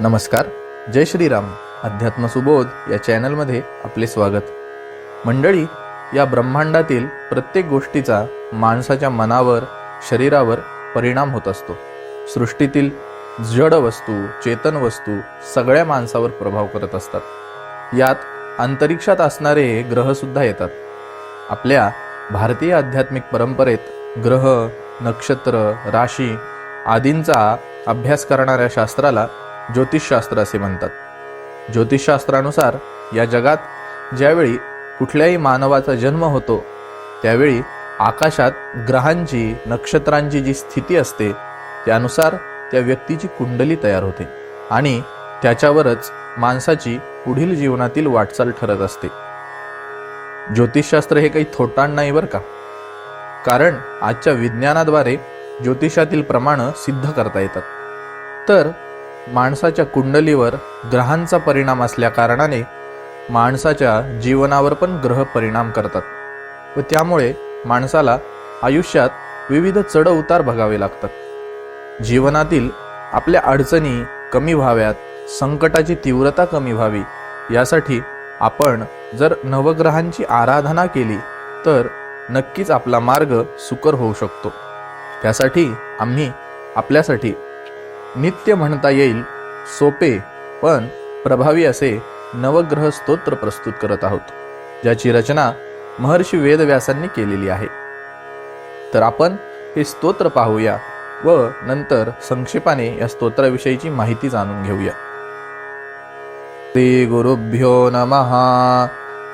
नमस्कार जय श्रीराम अध्यात्म सुबोध या चॅनलमध्ये आपले स्वागत. मंडळी या ब्रह्मांडातील प्रत्येक गोष्टीचा माणसाच्या मनावर शरीरावर परिणाम होत असतो. सृष्टीतील जड वस्तू चेतन वस्तू सगळ्या माणसावर प्रभाव करत असतात. यात अंतरिक्षात असणारे ग्रहसुद्धा येतात. आपल्या भारतीय आध्यात्मिक परंपरेत ग्रह नक्षत्र राशी आदींचा अभ्यास करणाऱ्या शास्त्राला ज्योतिषशास्त्र असे म्हणतात. ज्योतिषशास्त्रानुसार या जगात ज्यावेळी कुठल्याही मानवाचा जन्म होतो त्यावेळी आकाशात ग्रहांची नक्षत्रांची जी स्थिती असते त्यानुसार त्या व्यक्तीची कुंडली तयार होते आणि त्याच्यावरच माणसाची पुढील जीवनातील वाटचाल ठरत असते. ज्योतिषशास्त्र हे काही थोटाण नाही बरं का? कारण आजच्या विज्ञानाद्वारे ज्योतिषातील प्रमाणं सिद्ध करता येतात. तर माणसाच्या कुंडलीवर ग्रहांचा परिणाम असल्याकारणाने माणसाच्या जीवनावर पण ग्रह परिणाम करतात. व त्यामुळे माणसाला आयुष्यात विविध चढ उतार बघावे लागतात. जीवनातील आपल्या अडचणी कमी व्हाव्यात संकटाची तीव्रता कमी व्हावी यासाठी आपण जर नवग्रहांची आराधना केली तर नक्कीच आपला मार्ग सुकर होऊ शकतो. त्यासाठी आम्ही आपल्यासाठी नित्य म्हणता येईल सोपे पण प्रभावी असे नवग्रह स्तोत्र प्रस्तुत करत आहोत ज्याची रचना महर्षी वेदव्यासांनी केलेली आहे. तर आपण हे स्तोत्र पाहूया व नंतर संक्षेपाने या स्तोत्राविषयीची माहिती जाणून घेऊया. श्री गुरुभ्यो नमः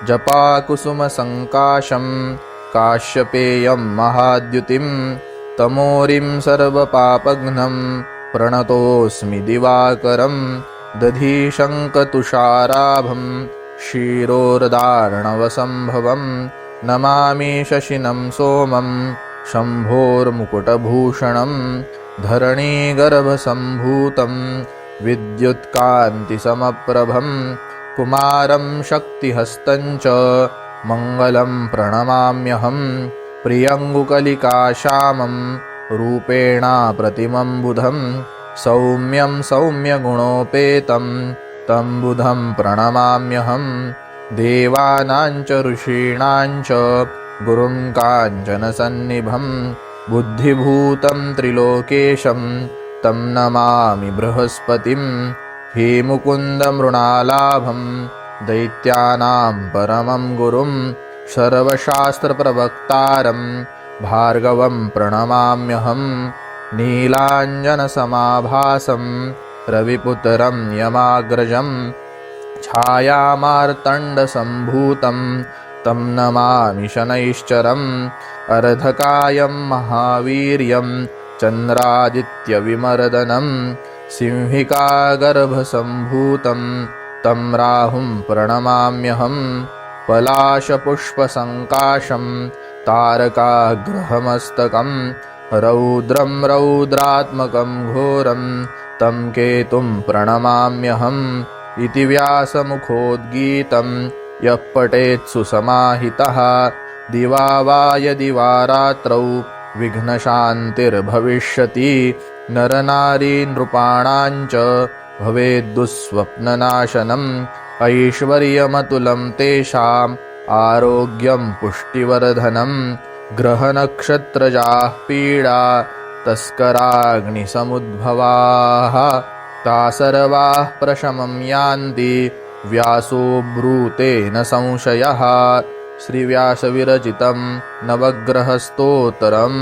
जपाकुसुमसङ्काशं काश्यपेयं महाद्युतिं तमोरिं सर्वपापघ्नं प्रणतोऽस्मि दिवाकरं दधीशङ्कतुषाराभं क्षीरोर्दार्णवसम्भवं नमामि शशिनं सोमं शम्भोर्मुकुटभूषणं धरणीगर्भसम्भूतं विद्युत्कान्तिसमप्रभं कुमारं शक्तिहस्तं च मङ्गलं प्रणमाम्यहं प्रियङ्गुकलिकाश्यामं रूपेणा प्रतिमं बुधं सौम्यं सौम्यगुणोपेतं तं बुधं प्रणमाम्यहं देवानां च ऋषीणां च गुरुं काञ्चनसन्निभं बुद्धिभूतं त्रिलोकेशं तं नमामि बृहस्पतिं हे मुकुन्दमृणालाभं दैत्यानां परमं गुरुं सर्वशास्त्रप्रवक्तारं भार्गवं प्रणमाम्यहं नीलाञ्जनसमाभासं रविपुत्रं यमाग्रजं छायामार्तण्डसम्भूतं तं नमामि शनैश्चरम् अर्धकायं महावीर्यं चन्द्रादित्यविमर्दनं सिंहिकागर्भसम्भूतं तं राहुं प्रणमाम्यहं पलाशपुष्पसङ्काशं तारकाग्रहमस्तकं रौद्रं रौद्रात्मकं घोरं तं केतुं प्रणमाम्यहम् इति व्यासमुखोद्गीतं यः पठेत् सुसमाहितः दिवा वा यदि वा रात्रौ विघ्नशान्तिर्भविष्यति नरनारी नृपाणां च भवेद्दुःस्वप्ननाशनम् ऐश्वर्यमतुलं तेषाम् आरोग्यं पुष्टिवर्धनं ग्रहनक्षत्रजाः पीडा तस्कराग्निसमुद्भवाः ता सर्वाः प्रशमं यान्ति व्यासो ब्रूतेन संशयः श्रीव्यासविरचितं नवग्रहस्तोत्रम्।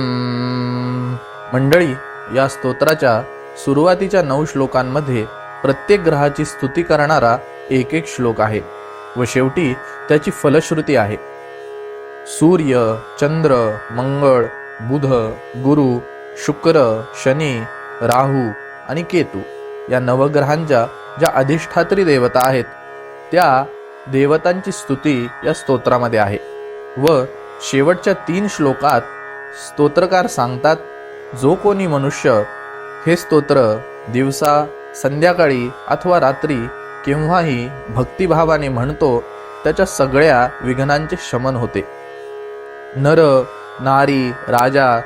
मंडळी या स्तोत्राच्या सुरुवातीच्या नऊ श्लोकांमध्ये प्रत्येक ग्रहाची स्तुती करणारा एक एक श्लोक आहे. व शेवटी त्याची फलश्रुती आहे. सूर्य चंद्र मंगळ बुध गुरु शुक्र शनी राहू आणि केतू या नवग्रहांच्या ज्या अधिष्ठात्री देवता आहेत त्या देवतांची स्तुती या स्तोत्रामध्ये आहे व शेवटच्या तीन श्लोकात स्तोत्रकार सांगतात जो कोणी मनुष्य हे स्तोत्र दिवसा संध्याकाळी अथवा रात्री केव्हाही भक्तिभावाने म्हणतो त्याच्या सगळ्या विघ्नांचे शमन होते. नर नारी राजा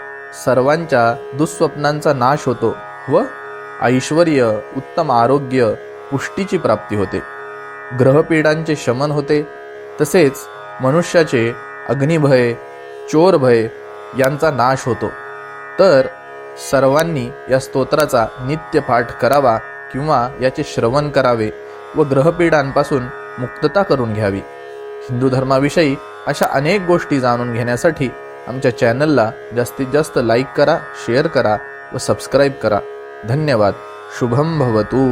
सर्वांच्या दुःस्वप्नांचा नाश होतो व ऐश्वर उत्तम आरोग्य पुष्टीची प्राप्ती होते. ग्रहपीडांचे शमन होते. तसेच मनुष्याचे अग्निभय चोरभय यांचा नाश होतो. तर सर्वांनी या स्तोत्राचा नित्य पाठ करावा किंवा याचे श्रवण करावे व ग्रहपीडांपासून मुक्तता करून घ्यावी. हिंदू धर्माविषयी अशा अनेक गोष्टी जाणून घेण्यासाठी आमच्या चॅनलला जास्तीत जास्त लाईक करा शेअर करा व सबस्क्राईब करा. धन्यवाद. शुभम भवतू.